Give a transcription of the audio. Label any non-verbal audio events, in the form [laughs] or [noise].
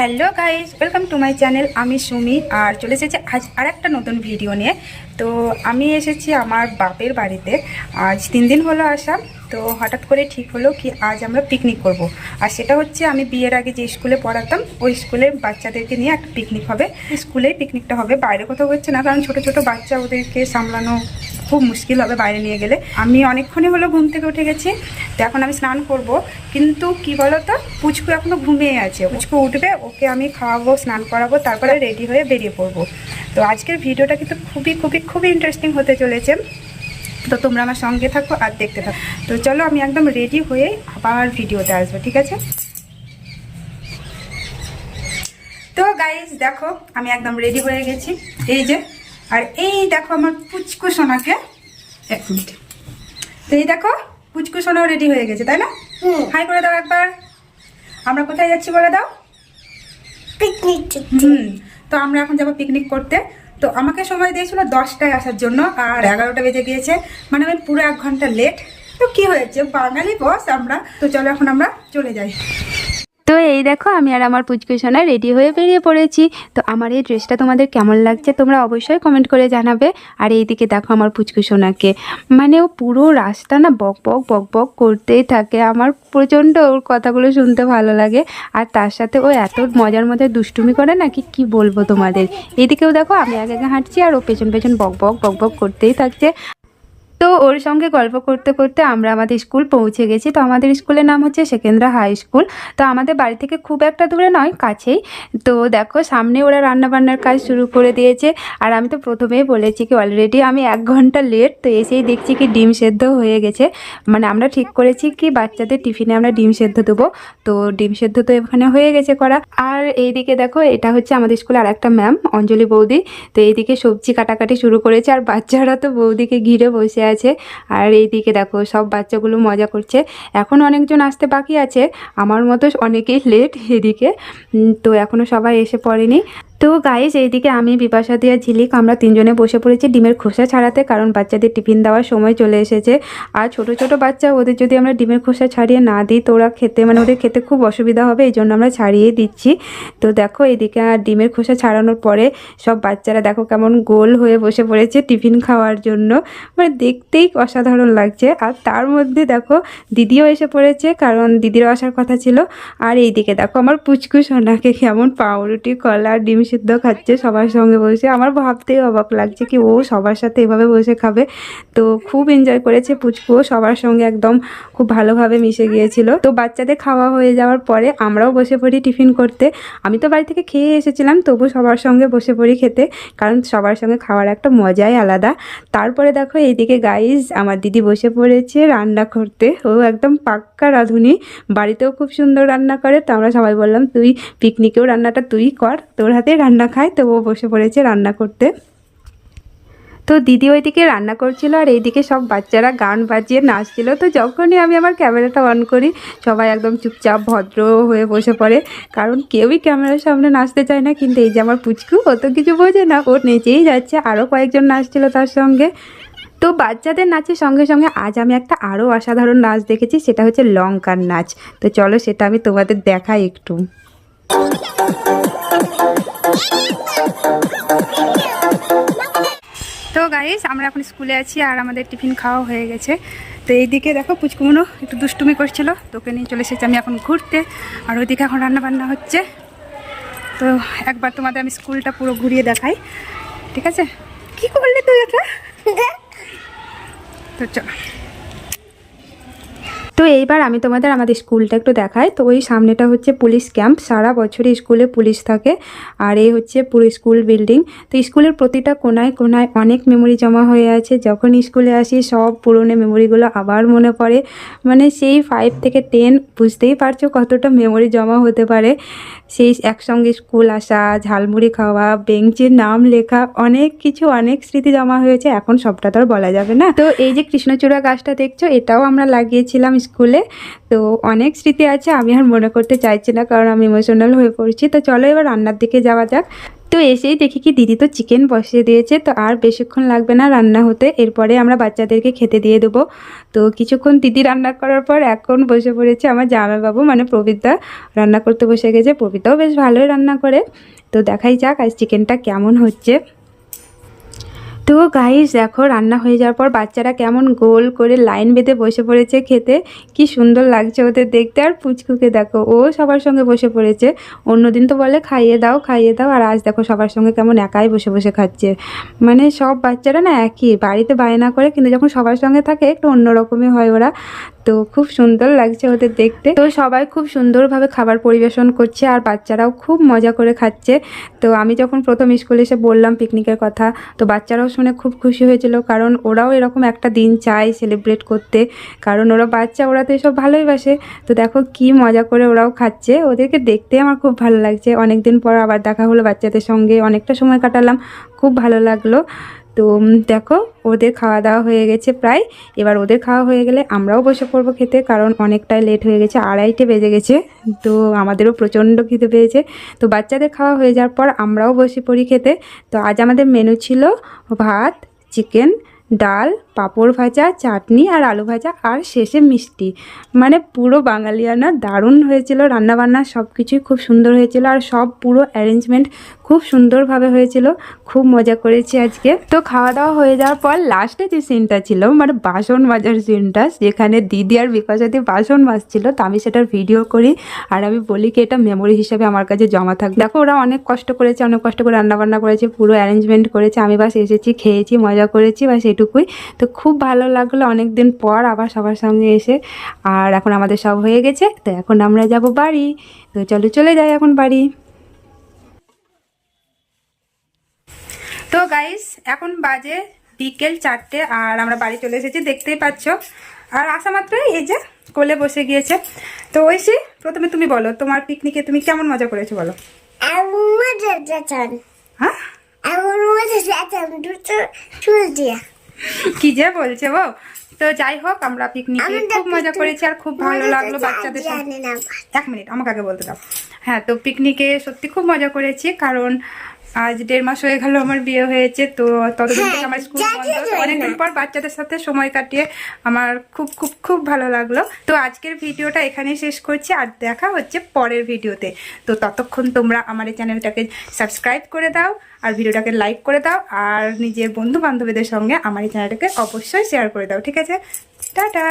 Hello guys welcome to my channel আমি সুমি, আর চলে এসেছি আজ আর একটা নতুন ভিডিও নিয়ে তো আমি এসেছি আমার বাপের বাড়িতে, আজ তিন দিন হলো আসা, তো হঠাৎ করে ঠিক হলো কি আজ আমরা পিকনিক করব। আর সেটা হচ্ছে আমি বিয়ের আগে যে স্কুলে পড়াতাম, ওই স্কুলের বাচ্চাদেরকে নিয়ে একটা পিকনিক হবে স্কুলেই পিকনিকটা হবে, বাইরে কোথাও হচ্ছে না, কারণ ছোট ছোট বাচ্চা ওদেরকে সামলানো খুব মুশকিল হবে বাইরে নিয়ে গেলে। আমি অনেকক্ষণই হলো ঘুম থেকে উঠে গেছি, তো এখন আমি স্নান করব। কিন্তু কি বলো তো পুচকু এখনও ঘুমিয়ে আছে। পুচকু উঠবে, ওকে আমি খাওয়াবো, স্নান করাবো, তারপরে রেডি হয়ে বেরিয়ে পড়ব। তো আজকের ভিডিওটা কিন্তু খুবই খুবই খুবই ইন্টারেস্টিং হতে চলেছে। তো তোমরা আমার সঙ্গে থাকো আর দেখতে থাকো। তো চলো আমি একদম রেডি হয়ে আবার ভিডিওতে আসব, ঠিক আছে? তো গাইজ দেখো, আমি একদম রেডি হয়ে গেছি। এই যে আর এই দেখো আমার পুচকু সোনাকে এক মিনিট। তো এই দেখো পুচকু সোনাও রেডি হয়ে গেছে তাই না? হাই করে দাও একবার। আমরা কোথায় যাচ্ছি বলে দাও? পিকনিক হুম তো আমরা এখন যাব পিকনিক করতে। তো আমাকে সময় দিয়েছিল দশটায় আসার জন্য আর এগারোটা বেজে গিয়েছে। মানে আমি পুরো এক ঘণ্টা লেট তো কি হয়েছে? বাঙালি বস আমরা। তো চলো এখন আমরা চলে যাই। এই দেখো, আমি আর আমার পুচকু সোনা রেডি হয়ে বেরিয়ে পড়েছি। তো আমার এই ড্রেসটা তোমাদের কেমন লাগছে তোমরা অবশ্যই কমেন্ট করে জানাবে। আর এইদিকে দেখো আমার পুচকু সোনাকে। মানে ও পুরো রাস্তা না বক বক বক বক করতেই থাকে। আমার প্রচণ্ড ওর কথাগুলো শুনতে ভালো লাগে। আর তার সাথে ও এত মজার মজার দুষ্টুমি করে না কি কি বলব তোমাদের? এইদিকেও দেখো, আমি আগে আগে হাঁটছি আর ও পেছন পেছন বক বক বক বক করতেই থাকছে। তো ওর সঙ্গে গল্প করতে করতে আমরা আমাদের স্কুল পৌঁছে গেছি। তো আমাদের স্কুলের নাম হচ্ছে সেকেন্দ্রা হাই স্কুল। তো আমাদের বাড়ি থেকে খুব একটা দূরে নয়, কাছেই। তো দেখো, সামনে ওরা রান্না বান্নার কাজ শুরু করে দিয়েছে। আর আমি তো প্রথমেই বলেছি কি অলরেডি আমি এক ঘণ্টা লেট তো এসেই দেখছি কি ডিম সেদ্ধ হয়ে গেছে। মানে আমরা ঠিক করেছি কি, বাচ্চাদের টিফিনে আমরা ডিম সেদ্ধ দেবো। তো ডিম সেদ্ধ তো এখানে হয়ে গেছে করা। আর এইদিকে দেখো, এটা হচ্ছে আমাদের স্কুলে আর একটা ম্যাম অঞ্জলি বৌদি। তো এইদিকে সবজি কাটাকাটি শুরু করেছে। আর বাচ্চারা তো বৌদিকে ঘিরে বসে আছে। আর এই দিকে দেখো, সব বাচ্চাগুলো মজা করছে। এখন অনেকজন আসতে বাকি আছে। আমার মতো অনেকেই লেট এদিকে। তো এখনও সবাই এসে পড়েনি। তো গাইস এইদিকে আমি, বিপাশা দিয়া, ঝিলিক, আমরা তিনজনে বসে পড়েছি ডিমের খোসা ছাড়াতে, কারণ বাচ্চাদের টিফিন দেওয়ার সময় চলে এসেছে। আর ছোট ছোট বাচ্চা, ওদের যদি আমরা ডিমের খোসা ছাড়িয়ে না দিই, তো ওরা খেতে মানে ওদের খেতে খুব অসুবিধা হবে, এই জন্য আমরা ছাড়িয়ে দিচ্ছি। তো দেখো, এইদিকে আর ডিমের খোসা ছাড়ানোর পরে সব বাচ্চারা দেখো কেমন গোল হয়ে বসে পড়েছে টিফিন খাওয়ার জন্য। মানে দেখতেই অসাধারণ লাগছে। আর তার মধ্যে দেখো, দিদিও এসে পড়েছে, কারণ দিদিরও আসার কথা ছিল। আর এইদিকে দেখো, আমার পুচকু সোনাকে কেমন পাউরুটি, কলা, ডিম সিদ্ধ খাচ্ছে, সবার সঙ্গে বসে। আমার ভাবতেই অবাক লাগছে কি ও সবার সাথে এভাবে বসে খাবে। তো খুব এনজয় করেছে পুচকুও সবার সঙ্গে একদম খুব ভালোভাবে মিশে গিয়েছিল। তো বাচ্চাদের খাওয়া হয়ে যাওয়ার পরে আমরাও বসে পড়ি টিফিন করতে। আমি তো বাড়ি থেকে খেয়ে এসেছিলাম, তবু সবার সঙ্গে বসে পড়ি খেতে, কারণ সবার সঙ্গে খাওয়ার একটা মজাই আলাদা। তারপরে দেখো এইদিকে গাইজ আমার দিদি বসে পড়েছে রান্না করতে। ও একদম পাক্কা রাঁধুনি, বাড়িতেও খুব সুন্দর রান্না করে। তো আমরা সবাই বললাম, তুই পিকনিকেও রান্নাটা তুই কর, তোর হাতে রান্না খায়, তো ও বসে পড়েছে রান্না করতে। তো দিদি ওইদিকে রান্না করছিল আর এইদিকে সব বাচ্চারা গান বাজিয়ে নাচছিল। তো যখনই আমি আমার ক্যামেরাটা অন করি, সবাই একদম চুপচাপ ভদ্র হয়ে বসে পড়ে। কারণ কেউই ক্যামেরার সামনে নাচতে চায় না, কিন্তু এই যে আমার পুচকু, ও তো কিছু বোঝে না। ও নেচেই যাচ্ছে আরও কয়েকজন নাচছিল তার সঙ্গে। তো বাচ্চাদের নাচের সঙ্গে সঙ্গে আজ আমি একটা আরও অসাধারণ নাচ দেখেছি, সেটা হচ্ছে লঙ্কার নাচ। তো চলো সেটা আমি তোমাদের দেখাই একটু। তো গাইস আমরা এখন স্কুলে আছি আর আমাদের টিফিন খাওয়া হয়ে গেছে। তো এইদিকে দেখো পুচকুমনো একটু দুষ্টুমি করছিল তোকে নিয়ে চলে এসেছি আমি এখন ঘুরতে। আর ওইদিকে এখন রান্না বান্না হচ্ছে। তো একবার তোমাদের আমি স্কুলটা পুরো ঘুরিয়ে দেখাই। ঠিক আছে? কি করলে তুই এটা তো চলো। তো এইবার আমি তোমাদের আমাদের স্কুলটা একটু দেখাই। তো ওই সামনেটা হচ্ছে পুলিশ ক্যাম্প। সারা বছরই স্কুলে পুলিশ থাকে। আর এই হচ্ছে পুরো স্কুল বিল্ডিং। তো স্কুলের প্রতিটা কোনায় কোনায় অনেক মেমোরি জমা হয়ে আছে। যখন স্কুলে আসি, সব পুরনো মেমোরিগুলো আবার মনে পড়ে। মানে সেই ফাইভ থেকে টেন বুঝতেই পারছ কতটা মেমোরি জমা হতে পারে। সেই একসঙ্গে স্কুল আসা, ঝালমুড়ি খাওয়া, বেঞ্চের নাম লেখা, অনেক কিছু, অনেক স্মৃতি জমা হয়েছে। এখন সবটা তো আর বলা যাবে না। তো এই যে কৃষ্ণচূড়া গাছটা দেখছ, এটাও আমরা লাগিয়েছিলাম স্কুলে। তো অনেক স্মৃতি আছে, আমি আর মনে করতে চাইছি না কারণ আমি ইমোশনাল হয়ে পড়ছি। তো চলো এবার রান্নার দিকে যাওয়া যাক। তো এসেই দেখি কি দিদি তো চিকেন বসিয়ে দিয়েছে, তো আর বেশিক্ষণ লাগবে না রান্না হতে। এরপরে আমরা বাচ্চাদেরকে খেতে দিয়ে দেবো। তো কিছুক্ষণ দিদি রান্না করার পর এখন বসে পড়েছে আমার জামাইবাবু মানে প্রবীরদা। রান্না করতে বসে গেছে, প্রবীরদাও বেশ ভালোই রান্না করে। তো দেখাই যাক আজ চিকেনটা কেমন হচ্ছে। তো গাইস দেখো, রান্না হয়ে যাওয়ার পর বাচ্চারা কেমন গোল করে লাইন বেঁধে বসে পড়েছে খেতে। কি সুন্দর লাগছে ওদের দেখতে। আর পুচকুকে দেখো, ও সবার সঙ্গে বসে পড়েছে। অন্যদিন তো বলে, খাইয়ে দাও খাইয়ে দাও। আর আজ দেখো সবার সঙ্গে কেমন একাই বসে বসে খাচ্ছে। মানে সব বাচ্চারা না একই, বাড়িতে বায়না করে, কিন্তু যখন সবার সঙ্গে থাকে, একটু অন্যরকমই হয় ওরা। তো খুব সুন্দর লাগছে ওদের দেখতে। তো সবাই খুব সুন্দরভাবে খাবার পরিবেশন করছে আর বাচ্চারাও খুব মজা করে খাচ্ছে। তো আমি যখন প্রথম স্কুলে এসে বললাম পিকনিকের কথা, তো বাচ্চারাও শুনে খুব খুশি হয়েছিল কারণ ওরাও এরকম একটা দিন চায় সেলিব্রেট করতে। কারণ ওরা বাচ্চা, ওরা তো এসব ভালোই বাসে। তো দেখো কি মজা করে ওরাও খাচ্ছে। ওদেরকে দেখতে আমার খুব ভালো লাগছে। অনেকদিন পর আবার দেখা হলো বাচ্চাদের সঙ্গে। অনেকটা সময় কাটালাম। খুব ভালো লাগল। তো দেখো, ওদের খাওয়া দাওয়া হয়ে গেছে প্রায়। এবার ওদের খাওয়া হয়ে গেলে আমরাও বসে পড়ব খেতে, কারণ অনেকটাই লেট হয়ে গেছে, আড়াইটে বেজে গেছে। তো, আমাদেরও প্রচণ্ড খিদে পেয়েছে। তো, বাচ্চাদের খাওয়া হয়ে যাওয়ার পর আমরাও বসে পড়ি খেতে। তো, আজ আমাদের মেনু ছিল ভাত চিকেন ডাল পাঁপড় ভাজা, চাটনি আর আলু ভাজা আর শেষে মিষ্টি। মানে পুরো বাঙালিয়ানা দারুণ হয়েছিল, রান্নাবান্না সব কিছুই খুব সুন্দর হয়েছিল আর সব পুরো অ্যারেঞ্জমেন্ট খুব সুন্দরভাবে হয়েছিল। খুব মজা করেছি আজকে। তো খাওয়া দাওয়া হয়ে যাওয়ার পর লাস্টে যে সিনটা ছিল মানে বাসন মাজার সিনটা যেখানে দিদি আর বিকাশাদি বাসন মাজছিল, তো আমি সেটার ভিডিও করি আর আমি বলি কি, এটা মেমোরি হিসাবে আমার কাছে জমা থাকবে দেখো, ওরা অনেক কষ্ট করেছে, অনেক কষ্ট করে রান্নাবান্না করেছে, পুরো অ্যারেঞ্জমেন্ট করেছে। আমি বাস এসেছি, খেয়েছি, মজা করেছি, বাস এটুকুই। তো খুব ভালো লাগল। অনেক দিন পর আবার সবার সঙ্গে এসে। আর এখন আমাদের সব হয়ে গেছে তো এখন আমরা যাব বাড়ি। তো চলো চলে যাই এখন বাড়ি। তো গাইস এখন বাজে বিকেল চারটে আর আমরা বাড়ি চলে এসেছি দেখতেই পাচ্ছ। আর আসা মাত্রই এই যে কোলে বসে গিয়েছে। তো ঐশী প্রথমে তুমি বলো তোমার পিকনিকে তুমি কেমন মজা করেছ বলো? হ্যাঁ? [laughs] কি যে বলছে বউ? তো যাই হোক আমরা পিকনিকে খুব মজা করেছি আর খুব ভালো লাগল বাচ্চাদের এক মিনিট আমাকে আগে বলতে দাও। হ্যাঁ তো পিকনিকে সত্যি খুব মজা করেছি কারণ আজ দেড় মাস হয়ে গেল আমার বিয়ে হয়েছে তো ততদিন থেকে আমার স্কুল হ্যাঁ, বন্ধ। অনেকদিন পর বাচ্চাদের সাথে সময় কাটিয়ে আমার খুব খুব খুব ভালো লাগল। তো আজকের ভিডিওটা এখানেই শেষ করছি আর দেখা হচ্ছে পরের ভিডিওতে। তো ততক্ষণ তোমরা আমার এই চ্যানেলটাকে সাবস্ক্রাইব করে দাও আর ভিডিওটাকে লাইক করে দাও আর নিজের বন্ধু বান্ধবীদের সঙ্গে আমার এই চ্যানেলটাকে অবশ্যই শেয়ার করে দাও ঠিক আছে? টাটা!